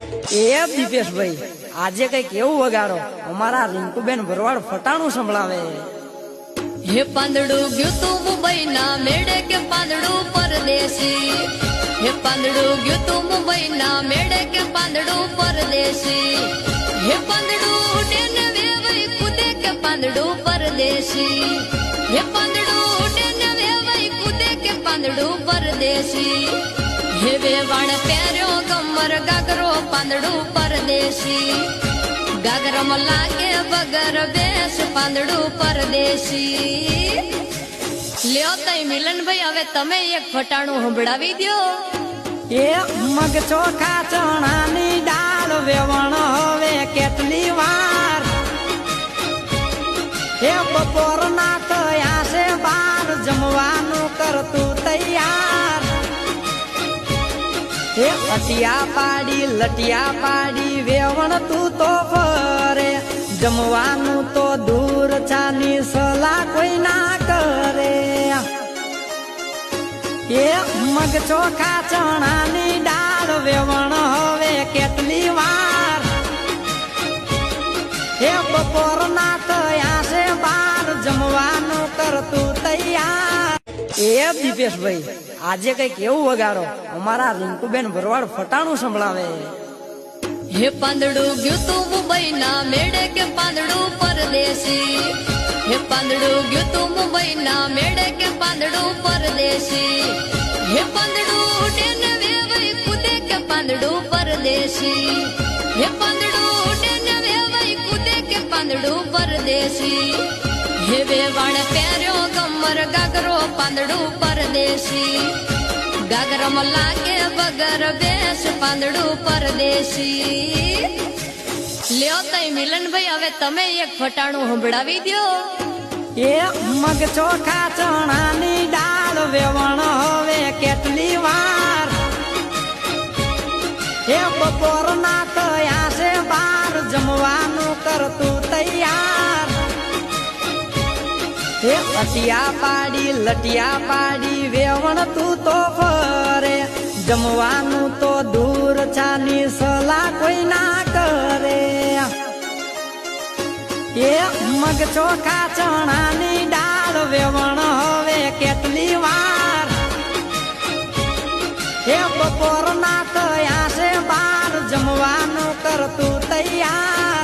એ દીપેશભાઈ, આજે કંઈક એવું વગાડો. અમારા રિંકુબેન ભરવાડ ફટાણું સંભળાવે. હે પાંદડું ગયું તું મુંબઈ ના મેળે કે પાંદડું પરદેશી? હે પાંદડું ગયું તું મુંબઈ ના મેળે કે પાંદડું પરદેશી? હે પાંદડું ઉડે ને વેવાઈ કૂદે કે પાંદડું પરદેશી? હે પાંદડું ઉડે ને વેવાઈ કૂદે કે પાંદડું પરદેશી? હે વણ પહેર્યો, કમર ગાગરો, પાંદડું પરદેશી. ગાગરમ લાગે વગર બેસ પાંદડું પરદેશી. લ્યો તઈ મિલનભાઈ, હવે તમે એક ફટાણું સંભળાવી દ્યો. એ મગ ચોખા ચણાની દાળ, વેવણ હવે કેટલી વાર. એ બપોરના થયા છે બાર, જમવાનું કરતું તૈયાર. એ અટિયા પાડી લટિયા પાડી વેવણ તું તો ફરે. જમવાનું તો દૂર ચાની સલાહ કોઈ ના કરે. એ મગ ચોખા ચણાની ડાળ વેવણ હવે કેટલી વાર. એ બપોરના થયા છે બાર, જમવાનું કરતું તૈયાર. એ દીપેશભાઈ આજે કંઈક એવું વગાડો. અમારા રિંકુબેન ભરવાડ ફટાણું સંભળાવે. હે પાંદડું ગયું તું મુંબઈ ના મેળે કે પાંદડું પરદેશી? હે પાંદડું ગયું તું મુંબઈ ના મેળે કે પાંદડું પરદેશી? હે પાંદડું ઉડે ને વેવાઈ કૂદે કે પાંદડું પરદેશી? હે પાંદડું ઉડે ને વેવાઈ કૂદે કે પાંદડું પરદેશી? હે વણ પહેર્યો ગમર ગાગરો પાંદડું પરદેશી. ગાગરમાં લાગે બગર બેસ પાંદડું પરદેશી. લ્યો તઈ મિલનભાઈ, હવે તમે એક ફટાણું સંભળાવી દ્યો. એ મગ ચોખા ચણાની ડાળ વેવણ હવે કેટલી વાર. એ બપોરના તો છે બાર, જમવાનું કરતું તૈયાર. એ અટિયા પાડી, લટિયા પાડી વેવણ તું તો ફરે. જમવાનું તો દૂર ચાની સલાહ કોઈ ના કરે. એ મગ ચોખા ચણાની ડાળ વેવણ હવે કેટલી વાર. હે બપોર ના થયા છે બાર, જમવાનું કરતું તૈયાર.